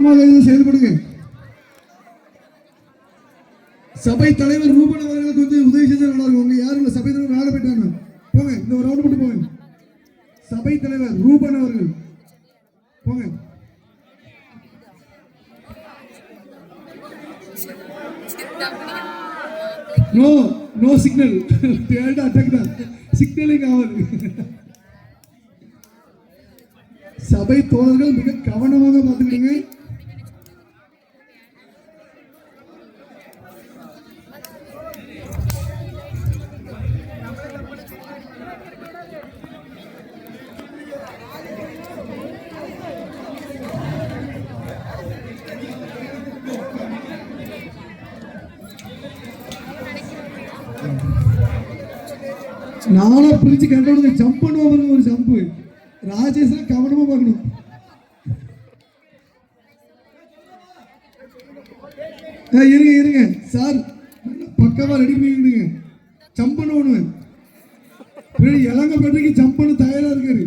செயல்படுங்க. சபை தலைவர் ரூபன் அவர்களுக்கு வந்து உதவி செஞ்சா நல்லா இருக்கும். உங்க யாரும் சபை தலைவர் வேலை போயிட்டாங்க. போங்க இந்த ஒரு ரவுண்ட் மட்டும் போங்க. சபை தலைவர் ரூபன் அவர்கள். போங்க. No no signal third attack தான் சிக்னலே காவல் சபை தோழர்கள் மிக கவனமாக பார்த்துக்கிட்டீங்க நாளா பிரிச்சு கண்டோட ஜம்ப் பண்ணுவோம் ஒரு ஜம்ப் ராஜேஷ் கவனமா பார்க்கணும் இருங்க இருங்க சார் பக்கவா ரெடி பண்ணிடுங்க ஜம்ப் பண்ணுவோம் பின்னாடி இளங்க பட்டிக்கு ஜம்ப் பண்ண தயாரா இருக்காரு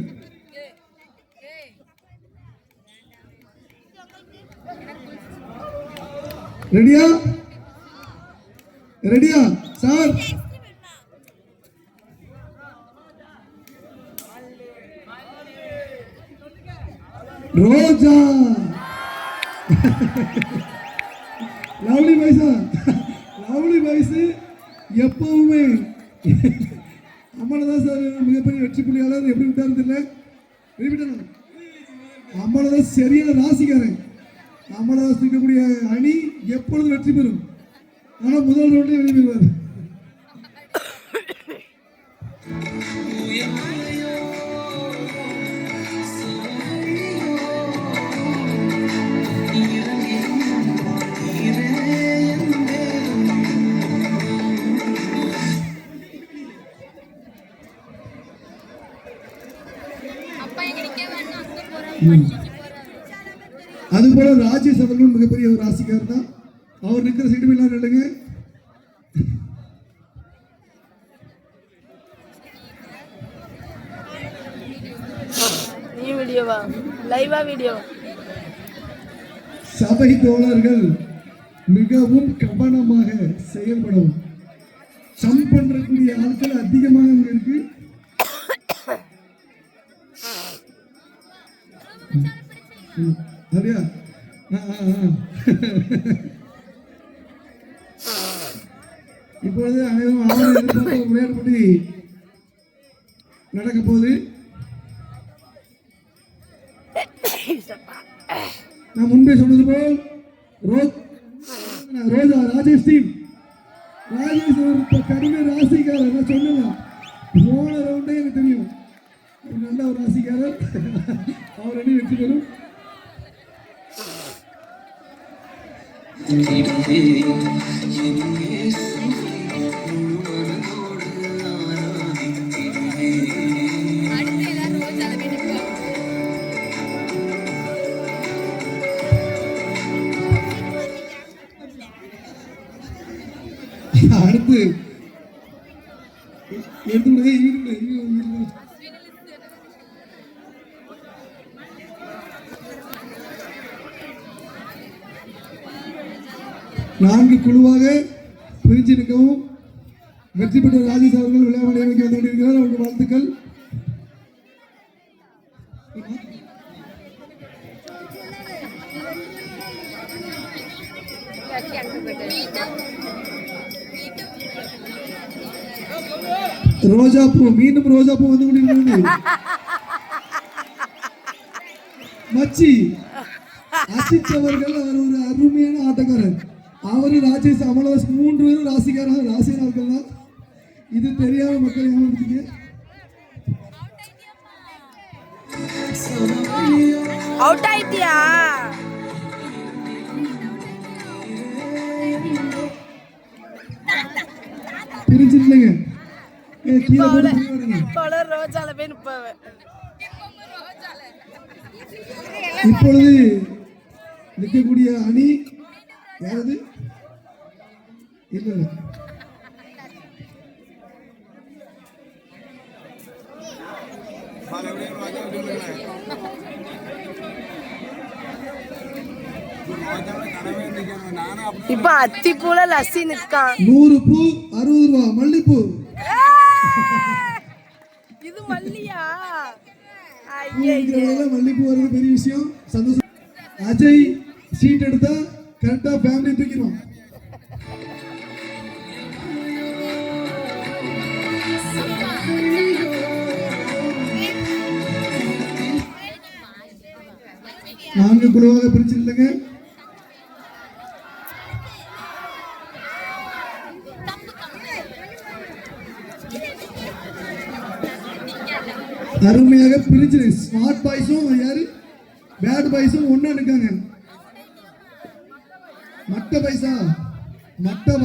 ரெடியா ரெடியா சார் ரோஜா. லவ்லி பாய்ஸா லவ்லி பாய்ஸ் எப்பவுமே. அம்மனதான் சார் மிகப்பெரிய வெற்றி புள்ளியாளர். எப்படி விட்டாரு தெரியல. விட்டாங்க அம்மனதான் சரியான ராசிக்காரன். தான் இருக்கக்கூடிய அணி எப்பொழுதும் வெற்றி பெறும். ஆனால் முதல் ரவுண்டே வெளியே அது போல ராஜேஷ் அவர்களும் மிகப்பெரிய ஒரு ராசிக்காரர் தான். அவர் நிற்கிற சைடு எல்லாரும் இல்லைங்க நீ வீடியோவா லைவா வீடியோ சபை தோழர்கள் மிகவும் கவனமாக செயல்படவும் சம் பண்றக்கூடிய ஆட்கள் அதிகமாக அங்க இருக்கு ம், சரியா இப்பொழுது அனைவரும் ஆவண எதிர்பார்த்த விளையாட்டுப்படி நடக்க போகுது. நான் முன்பே சொன்னது போல் ரோஜ் ரோஜா ராஜேஷ் டீம் ராஜேஷ் ஒரு இப்ப கடுமை ராசிக்காரர். நான் சொன்னேன். போன ரவுண்டே எனக்கு தெரியும். நல்ல ஒரு ராசிக்காரர். அவர் என்ன வெற்றி பெறும். அடுத்து எல்லாரும் ரோஜால போய் நிப்போம் அடுத்து எடுத்து விடுங்க இருங்க இருங்க, இருங்க நான்கு குழுவாக பிரிஞ்சு நிற்கவும் வெற்றி பெற்ற ராஜேஷ் அவர்கள் விளையாட வைக்க வந்து கொண்டிருக்கிறார் அவருடைய வாழ்த்துக்கள். ரோஜா பூ மீண்டும் ரோஜா பூ வந்து கொண்டிருக்கிறது மச்சி அசித் அவர்கள் அவர் ஒரு அருமையான ஆட்டக்காரர் அவரு ராஜேஷ் அமலதாஸ் மூன்று பேரும் ராசிக்காரர் ராசியாளர்கள் தான் இது தெரியாத மக்கள் ஏமாந்துட்டீங்க. அவுட் ஆயிட்டியா? பிரிஞ்சிருந்தீங்க. கீழே ரோஜால போய் நிப்பாவ. இப்பொழுது நிற்கக்கூடிய அணி யாரது இல்ல. இப்ப அத்திப்பூல லஸ்ஸி நிக்கான். நூறு பூ அறுபது ரூபா மல்லிப்பூ. இது மல்லியா? மல்லிப்பூ வர்றது பெரிய விஷயம். சந்தோஷம். அஜய் சீட் எடுத்தா கரெக்டா ஃபேமிலி தூக்கிடுவான். நான்கு குழுவாக பிரிச்சிருந்தங்க அருமையாக பிரிச்சு ஸ்மார்ட் பாய்ஸும் யாரு? பேட் பாய்ஸும் ஒண்ணா இருக்காங்க. மட்ட பாய்ஸா மட்ட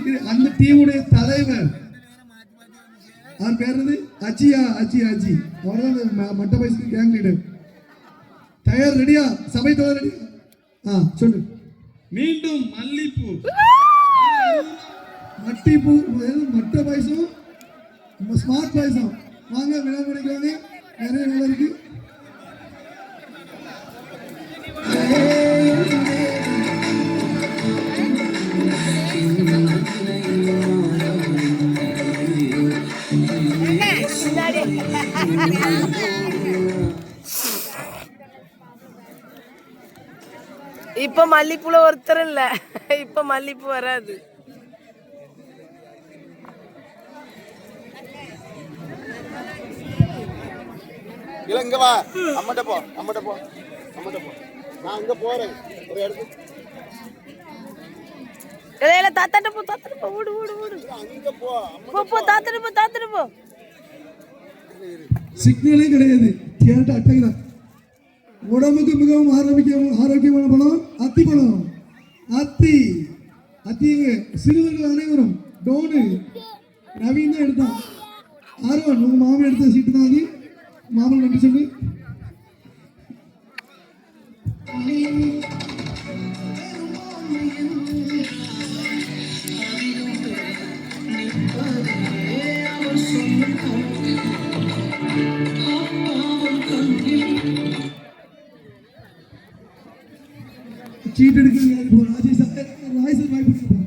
இது அந்த டீமுடைய தலைவர். அவர் பேர் என்னது? அஜியா அஜி. அஜி அவர் தான் மட்ட பாய்ஸ்க்கு கேங் லீடர் தயார் ரெடியா சபை தோழர் ரெடியா ஆ சொல்லு. மீண்டும் மல்லிப்பூ. மட்டி பூ அதாவது மட்ட பாயசம் ஸ்மார்ட் பாயசம் வாங்க விழா பண்ணிக்கோங்க நிறைய வேலை இருக்கு. இப்ப மல்லிப்பூல ஒருத்தர் இல்ல. இப்ப மல்லிப்பூ வராது. இல்ல இங்க வா. அம்மட்ட போ அம்மட்ட போ அம்மட்ட போ. நான் அங்க போறேன். ஒரு இடத்துக்கு இல்ல இல்ல தாத்தாட்ட போ தாத்தாட்ட போ ஓடு ஓடு ஓடு. அங்க போ போ போ. தாத்தாட்ட போ தாத்தாட்ட போ. சிக்னலே கிடையாது. கேட்ட அட்டைதான் உடம்புக்கு மிகவும் ஆரோக்கியம் ஆரோக்கியமான பழம் அத்தி பழம். அத்தி. அத்திங்க சிறுவர்கள் அனைவரும் டோனு நவீன் தான் எடுத்தான். ஆர்வன் உங்க மாமன் எடுத்த சீட்டு தான் அது. மாமன் நன்றி சொல்லு. சீட் எடுக்கிறது யாரு போ ராஜேஷ் சார் ராஜேஷ் சார் வாய்ப்பு கொடுப்போம்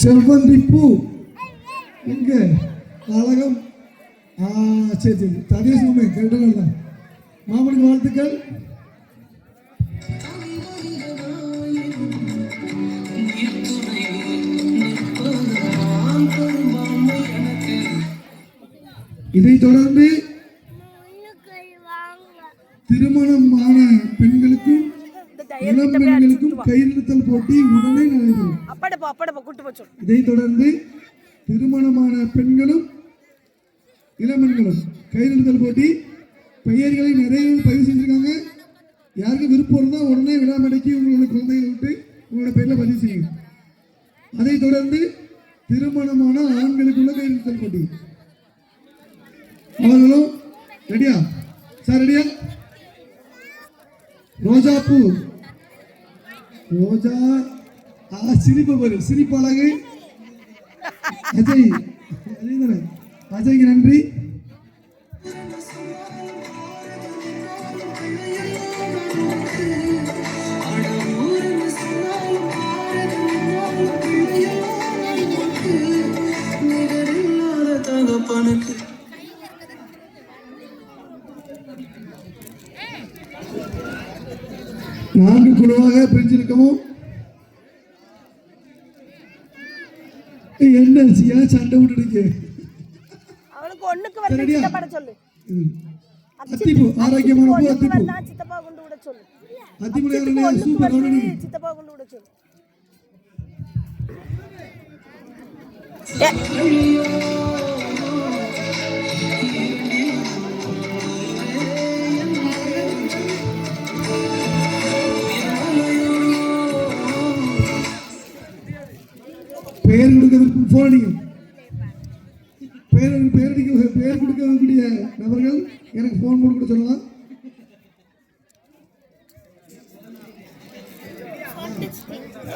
செவ்வந்தி பூ எங்க? அழகம் ஆ சரி சரி. ததேஷ் மாமே கரெக்டாக தான் மாமனுக்கு வாழ்த்துக்கள். இதைத் தொடர்ந்து திருமணமான பெண்களுக்கும் இளம் பெண்களுக்கும் கையெழுத்தல் போட்டி உடனே நடைபெறும். போ கூட்டு போச்சு இதைத் தொடர்ந்து திருமணமான பெண்களும் இளம்பெண்களும் கையெழுத்தல் போட்டி பெயர்களை நிறைய பதிவு செஞ்சிருக்காங்க. யாருக்கு விருப்பம் இருந்தால் உடனே விழாமடைக்கு உங்களோட குழந்தைகளை விட்டு உங்களோட பேரில் பதிவு செய்யுங்க. அதைத் தொடர்ந்து திருமணமான ஆண்களுக்குள்ள கையெழுத்தல் போட்டி. அவர்களும் ரெடியா? சார் ரெடியா? ரோஜா ரோஜா சிரிப்பு பாரு சிரிப்பு அழகு. அஜய் அஜய் அஜய்க்கு நன்றி. நான்கு குழுவாக பிரிஞ்சிருக்கவும். ஏன் சண்டை விட்டுடுங்க அவனுக்கு ஒண்ணுக்கு வரல சரியா? சித்தப்பாட சொல்லு அத்திப்பூ ஆரோக்கியமான பூ ஒண்ணுக்கு அத்திப்பூ வரல சித்தப்பா கொண்டு விட சொல்லு அத்திப்பூ அச்சித்துக்கு ஒண்ணுக்கு சூப்பர் வருது ரவுடி சித்தப்பா கொண்டு விட சொல்லு பெயர் கொடுக்க பேர் பேர் அடிக்க பேர் அடிக்க பெயர் கொடுக்கக்கூடிய நபர்கள் எனக்கு ஃபோன் கொடுக்க சொல்லலாம்.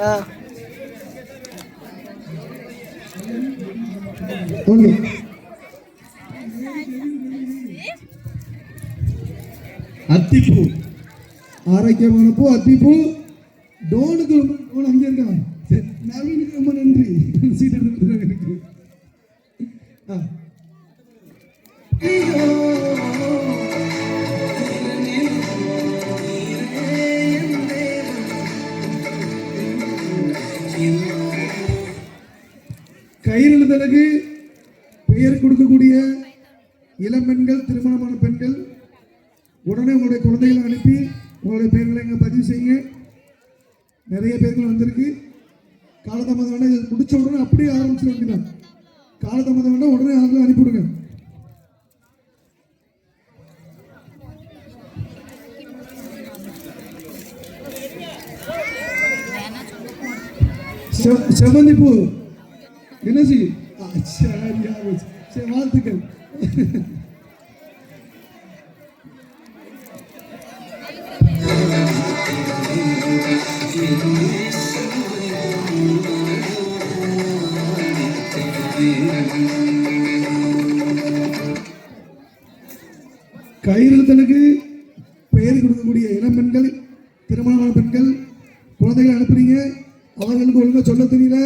ஆ ஓகே அத்திப்பூ. ஆரோக்கியமான பூ அத்திப்பூ. டோனுக்கு ரொம்ப டோன் அங்கே இருக்கான் சரி, நவீனுக்கு ரொம்ப நன்றி. சீட்டு எடுத்துருக்காங்க எனக்கு ஆ. கையெழுத்தலுக்கு பெயர் கொடுக்கக்கூடிய இளம் பெண்கள் திருமணமான பெண்கள் உடனே உங்களுடைய குழந்தைகளை அனுப்பி உங்களுடைய பெயர்களை இங்கே பதிவு செய்யுங்க நிறைய பேர்கள் வந்திருக்கு காலதாமதம் இது முடிச்ச உடனே அப்படியே ஆரம்பிச்சிட வேண்டியதான் காலதாமதம் வேண்டாம் உடனே ஆளுங்க அனுப்பிவிடுங்க. செவ- செவந்தி பூ என்ன செய்யும் வாழ்த்துக்கள் Thank you. கையெழுத்தலுக்கு பெயர் கொடுக்கக்கூடிய இளம் பெண்கள் திருமணமான பெண்கள் குழந்தைகள் அனுப்புறீங்க. அவர்களுக்கு ஒழுங்கா சொல்ல தெரியல.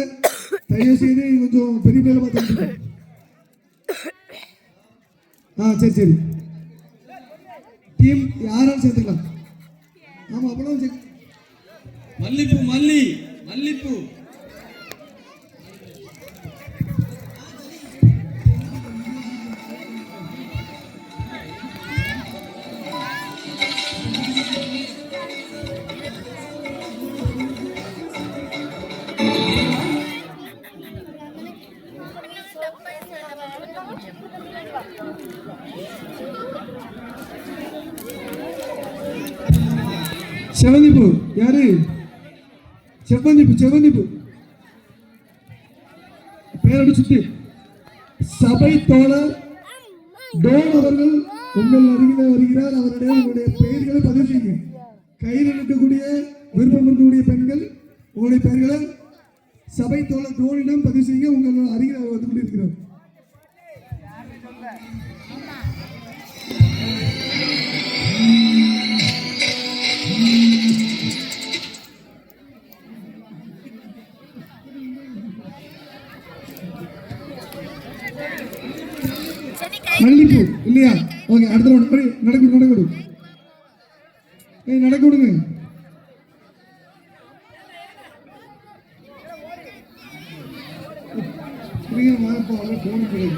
தயவு செய்து கொஞ்சம் பெரிய பேரை பார்த்து ஆ சரி சரி. டீம் யாராலும் சேர்த்துக்கலாம். ஆமா அவ்வளவு மல்லிப்பூ மல்லி மல்லிப்பூ. செவந்திப்பு யாரு? செவ்வந்திப்பு செவந்திப்பு பேரன்டு சுத்தி சபை தோழர் டோன் அவர்கள் உங்கள் அருகில் வருகிறார். அவருடைய உங்களுடைய பெயர்களை பதிவு செய்யுங்க கையில் இருக்கக்கூடிய விருப்பம் இருக்கக்கூடிய பெண்கள் உங்களுடைய பெயர்களை சபை தோழர் டோனிடம் பதிவு செய்யுங்க உங்கள் அருகில் அவர் வந்து கொண்டிருக்கிறார். மல்லிப்பூ இல்லையா? ஓகே அடுத்த ரவுண்ட் படி நடக்கு நடக்க. ஏய் நடக்க விடுங்க. நீங்க வாப்பா போன போன் கிடையாது